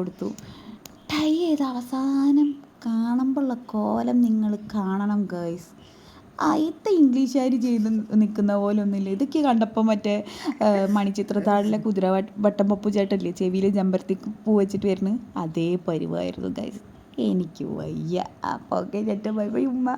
കൊടുത്തു. ടൈ ചെയ്ത് അവസാനം കാണുമ്പോഴുള്ള കോലം നിങ്ങൾ കാണണം ഗേൾസ് ആദ്യത്തെ ഇംഗ്ലീഷുകാർ ചെയ്ത് നിൽക്കുന്ന പോലെ ഒന്നുമില്ല. ഇതൊക്കെ കണ്ടപ്പോൾ മറ്റേ മണിച്ചിത്രത്താഴിലെ കുതിര വട്ടം പപ്പു ചേട്ടല്ലേ ചെവിയിൽ ജമ്പരത്തി പൂ വെച്ചിട്ട് വരുന്നത് അതേ പരിവായിരുന്നു ഗൈസ് എനിക്ക് വയ്യ. അപ്പോൾ ഓക്കെ ചേട്ടൻ ബൈ ബൈ ഉമ്മ.